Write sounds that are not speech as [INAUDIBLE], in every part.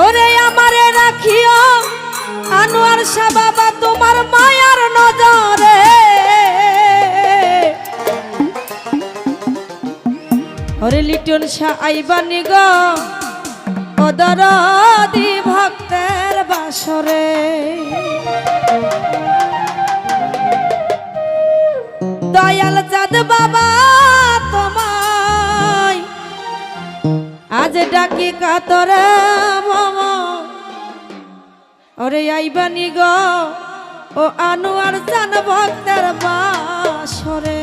ওরে আমারে রাখিও, আনোয়ার সাবাবা বাবা তোমার মায়ার নজরে। ওরে লিটন শাহ আইবানি গ অদরদি ভক্তের বাসরে। দয়াল চাঁদ বাবা তোমায়, আজ ডাকি কাতরে ওরে আইবানি গো ও আনোয়ার জান ভক্তের বাসরে।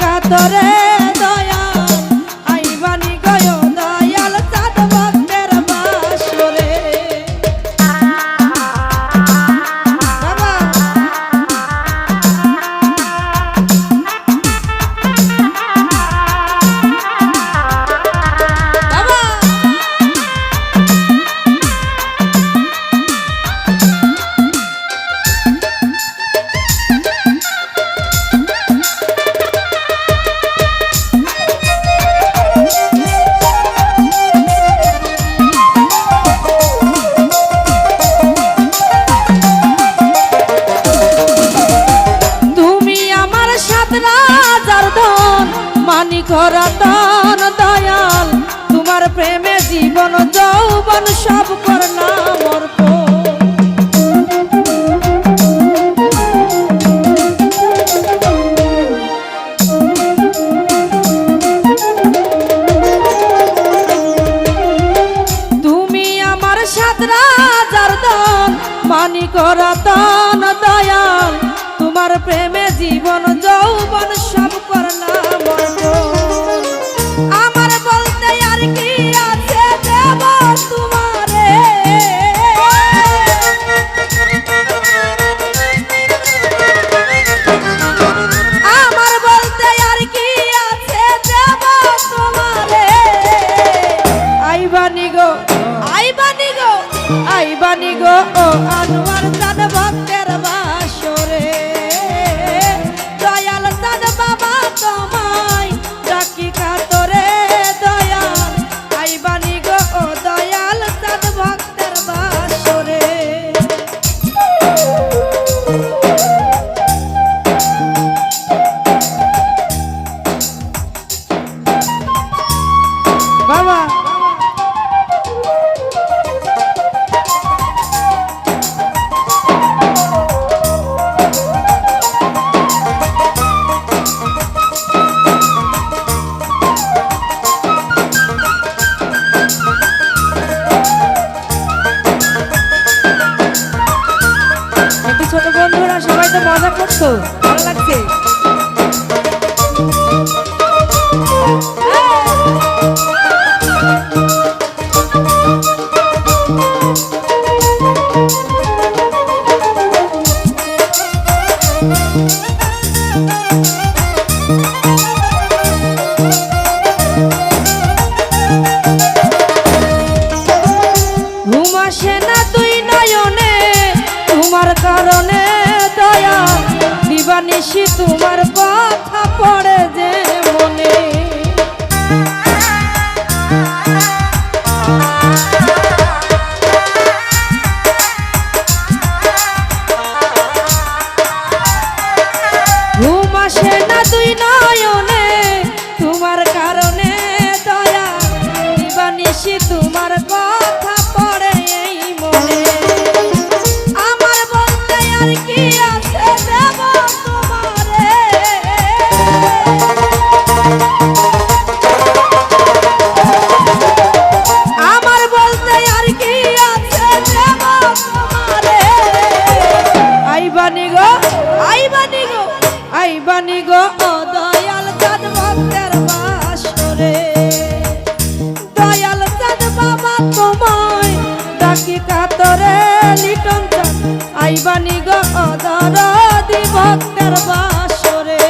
কাতরে করা দান দয়াল, তোমার প্রেমে জীবন, যৌবন সব করনা মর্প মানি করা দান দয়াল, তোমার প্রেমে জীবন, যৌবন লিটন চন্দ আইবানি গদর দি ভক্তের বাসরে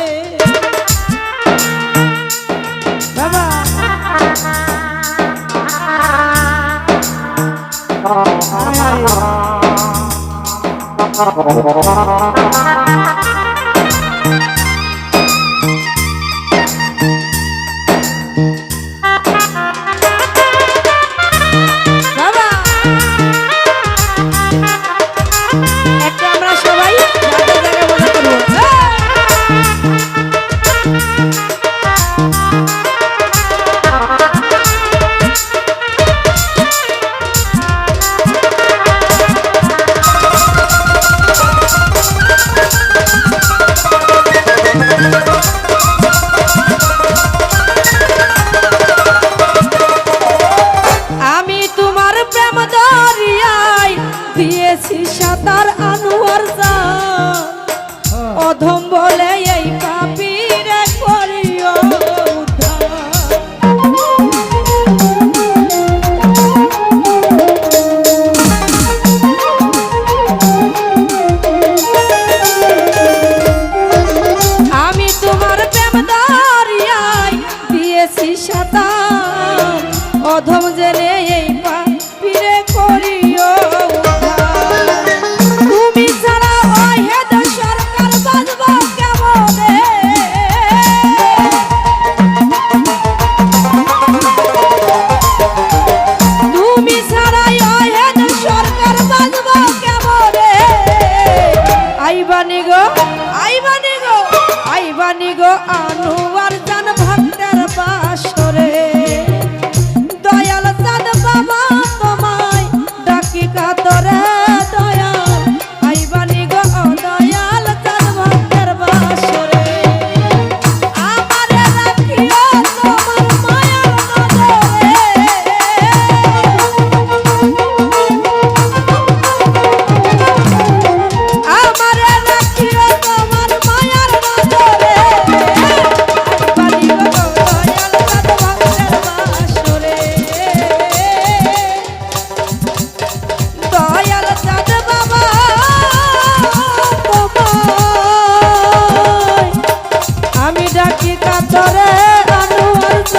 বাবা। Oh, [LAUGHS]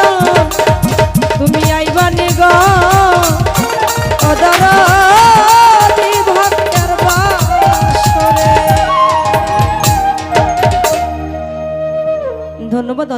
corazón.